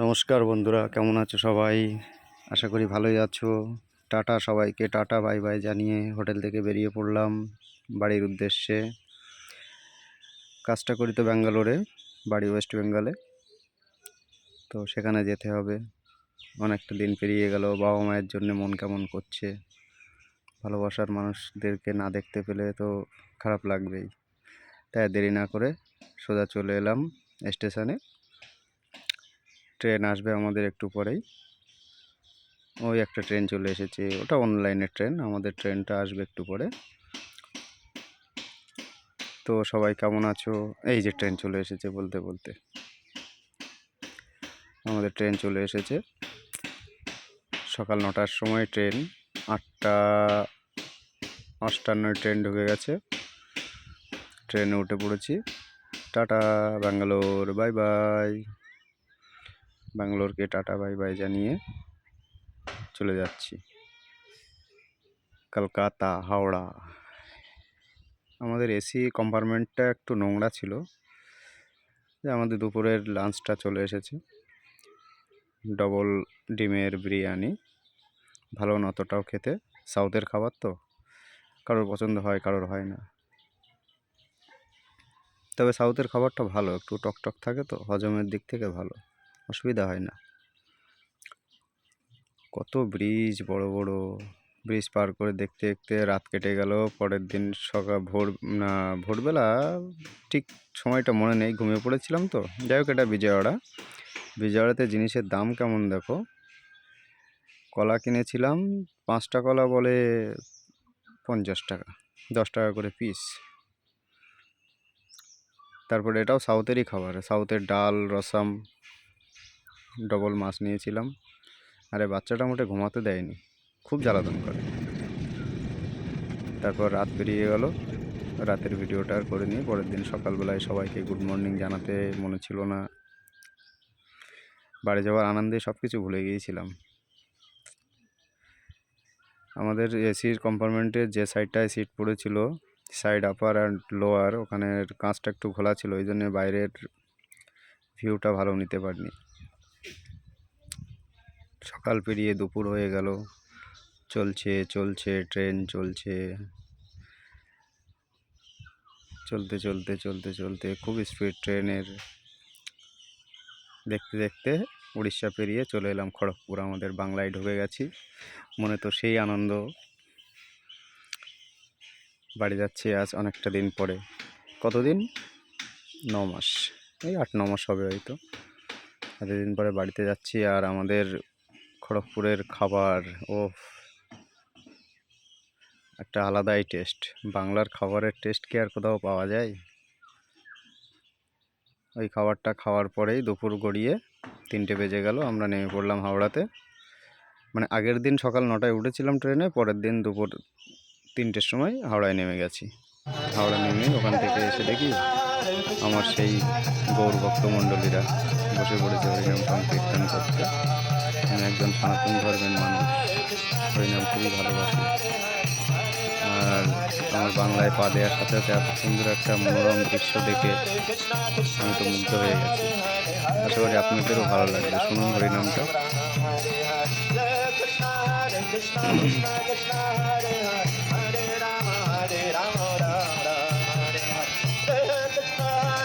নমস্কার বন্ধুরা, কেমন আছো সবাই? আশা করি ভালোই আছো। টাটা সবাইকে, টাটা, বাই বাই জানিয়ে হোটেল থেকে বেরিয়ে পড়লাম বাড়ির উদ্দেশ্যে। কাজটা করি তো ব্যাঙ্গালোরে, বাড়ি ওয়েস্ট বেঙ্গলে। তো সেখানে যেতে হবে। অনেকটা দিন পেরিয়ে গেল, বাবা মায়ের জন্য মন কেমন করছে? ভালোবাসার মানুষদেরকে না দেখতে পেলে তো খারাপ লাগবেই। তাই দেরি না করে সোজা চলে এলাম স্টেশনে। ট্রেন আসবে আমাদের একটু পরেই। ওই একটা ট্রেন চলে এসেছে, ওটা অনলাইনের ট্রেন, আমাদের ট্রেনটা আসবে একটু পরে। তো সবাই কেমন আছো? এই যে ট্রেন চলে এসেছে বলতে বলতে। আমাদের ট্রেন চলে এসেছে। সকাল নটার সময় ট্রেন, আটটা অষ্টান্নয় ট্রেন ঢুকে গেছে। ট্রেনে উঠে পড়েছি। Tata, Bangalore, bye bye. ব্যাঙ্গালোরকে tata, bye bye জানিয়ে চলে যাচ্ছি। কলকাতা, হাওড়া। আমাদের এসি কম্পার্টমেন্টটা একটু নোংরা ছিল, যে আমাদের দুপুরের লাঞ্চটা চলে এসেছে। ডবল ডিমের বিরিয়ানি, ভালো না অতটাও খেতে। সাউথের খাবার তো, কারোর পছন্দ হয়, কারোর হয় না। তবে সাউথের খাবারটা ভালো, একটু টকটক থাকে তো, হজমের দিক থেকে ভালো। অসুবিধা হয় না। কত ব্রিজ বড় বড় ব্রিজ পার করে দেখতে দেখতে রাত কেটে গেল। পরের দিন সকাল, ভোর, না, ভোরবেলা ঠিক সময়টা মনে নেই, ঘুমিয়ে পড়েছিলাম তো। যাই হোক, এটা বিজয়ওয়াড়া। বিজয়ওয়াড়াতে জিনিসের দাম কেমন দেখো? কলা কিনেছিলাম, পাঁচটা কলা বলে পঞ্চাশ টাকা, দশ টাকা করে পিস তারপরে এটাও সাউথেরই খাবার সাউথের ডাল, রসাম ডবল মাছ নিয়েছিলাম। আরে, বাচ্চাটা মোটে ঘুমাতে দেয়নি। খুব জ্বালাতন করে। তারপর রাত পেরিয়ে গেল। রাতের ভিডিওটা আর করে নিয়ে পরের দিন সকালবেলায় সবাইকে গুড মর্নিং জানাতে মনে ছিল না। বাড়ি যাওয়ার আনন্দে সব কিছু ভুলে গিয়েছিলাম। আমাদের এসির কম্পার্টমেন্টের যে সাইডটায় সিট পড়েছিল সাইড আপার অ্যান্ড লোয়ার ওখানের কাঁচটা একটু খোলা ছিল, ওই জন্য বাইরের ভিউটা ভালো নিতে পারিনি। সকাল পেরিয়ে দুপুর হয়ে গেল। চলছে চলছে, ট্রেন চলছে। চলতে চলতে চলতে চলতে খুব স্পিড ট্রেনের। দেখতে দেখতে উড়িষ্যা পেরিয়ে চলে এলাম খড়গপুর। আমাদের বাংলায় ঢুকে গেছি। মনে তো সেই আনন্দ। বাড়ি যাচ্ছি আজ অনেকটা দিন পরে। কতদিন? ন মাস। এই আট, ন মাস হবে হয়তো। এতদিন পরে বাড়িতে যাচ্ছি আর আমাদের খড়গপুরের খাবার ও একটা আলাদাই টেস্ট বাংলার খাবারের টেস্ট কি আর কোথাও পাওয়া যায়? ওই খাবারটা খাওয়ার পরেই দুপুর গড়িয়ে তিনটে বেজে গেল, আমরা নেমে পড়লাম হাওড়াতে। মানে আগের দিন সকাল নটায় উঠেছিলাম ট্রেনে, পরের দিন দুপুর তিনটের সময় হাওড়ায় নেমে গেছি। হাওড়া নেমে ওখান থেকে এসে দেখি আমার সেই গৌর ভক্তমণ্ডলীরা বসে পড়েছে হরিনাম সংকীর্তন করতে। আমি একজন সনাতন ধর্মের মানুষ। হরিনাম খুবই ভালোবাসি। আর আমার বাংলায় পা দেওয়ার সাথে সাথে এত সুন্দর একটা মনোরম দৃশ্য দেখে আমি তো মুগ্ধ হয়ে গেছি। আশা করি আপনাদেরও ভালো লাগবে। শুনুন হরিনামটা।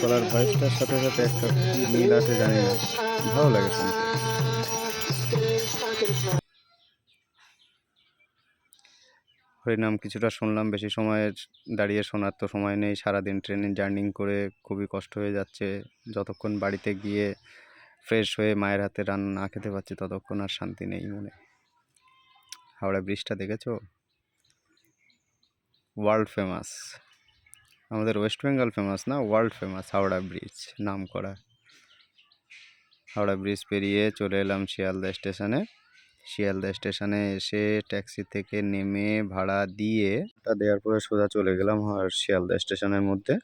গলার ভয়েসটার সাথে সাথে একটা মিল আছে জানি না। ভালো লাগে শুনতে। হরিনাম, কিছুটা শুনলাম, বেশি সময় দাঁড়িয়ে শোনার তো সময় নেই। সারাদিন ট্রেনে জার্নিং করে খুবই কষ্ট হয়ে যাচ্ছে। যতক্ষণ বাড়িতে গিয়ে ফ্রেশ হয়ে মায়ের হাতে রান্না না খেতে পারছি, ততক্ষণ আর শান্তি নেই মনে। হাওড়া ব্রিজটা দেখেছ? World famous. আমাদের ওয়েস্ট বেঙ্গল ফেমাস না, ওয়ার্ল্ড ফেমাস হাওড়া ব্রিজ নাম করা হাওড়া ব্রিজ পেরিয়ে চলে এলাম শিয়ালদা স্টেশনে। শিয়ালদা স্টেশনে এসে ট্যাক্সি থেকে নেমে ভাড়া দিয়ে তা দেওয়ার পরে সোজা চলে গেলাম আর শিয়ালদা স্টেশনের মধ্যে।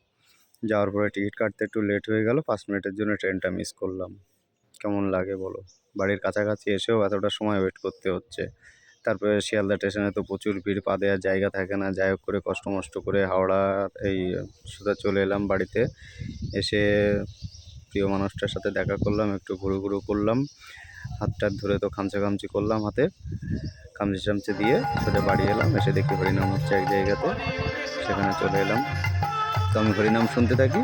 যাওয়ার পরে টিকিট কাটতে একটু লেট হয়ে গেল, পাঁচ মিনিটের জন্য ট্রেনটা মিস করলাম। কেমন লাগে বলো? বাড়ির কাছাকাছি এসেও এতটা সময় ওয়েট করতে হচ্ছে। তারপরে শিয়ালদা স্টেশনে তো প্রচুর ভিড়, পা দেওয়ার জায়গা থাকে না। যাই হোক করে কষ্ট মষ্ট করে হাওড়া এই সোজা চলে এলাম বাড়িতে। এসে প্রিয় মানুষটার সাথে দেখা করলাম, একটু ঘুরু ঘুরু করলাম। হাতটা ধরে তো খামচা খামচি করলাম হাতে। খামচি চামচি দিয়ে সোজা বাড়ি এলাম, এসে দেখি হরিনাম হচ্ছে এক জায়গাতে। সেখানে চলে এলাম। তো আমি হরিনাম শুনতে থাকি।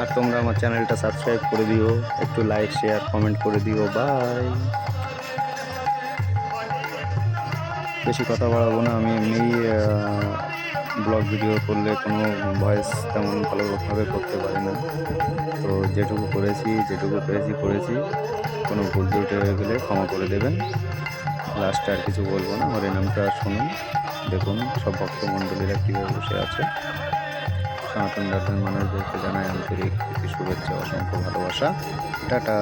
আর তোমরা আমার চ্যানেলটা সাবস্ক্রাইব করে দিও, একটু লাইক শেয়ার কমেন্ট করে দিও। বাই বেশি কথা বাড়াবো না। আমি এমনিই ব্লগ ভিডিও করলে কোনো ভয়েস তেমন ভালোভাবে করতে পারি না। তো যেটুকু করেছি, যেটুকু পেরেছি, করেছি। কোনো ভুল ত্রুটি হয়ে গেলে ক্ষমা করে দেবেন। লাস্টে আর কিছু বলব না। হরিনামটা শুনুন। দেখুন সব ভক্তমণ্ডলীরা কীভাবে বসে আছে। সনাতন ধর্মের মানুষদেরকে জানাই আন্তরিক শুভেচ্ছা, অসংখ্য ভালোবাসা। টাটা।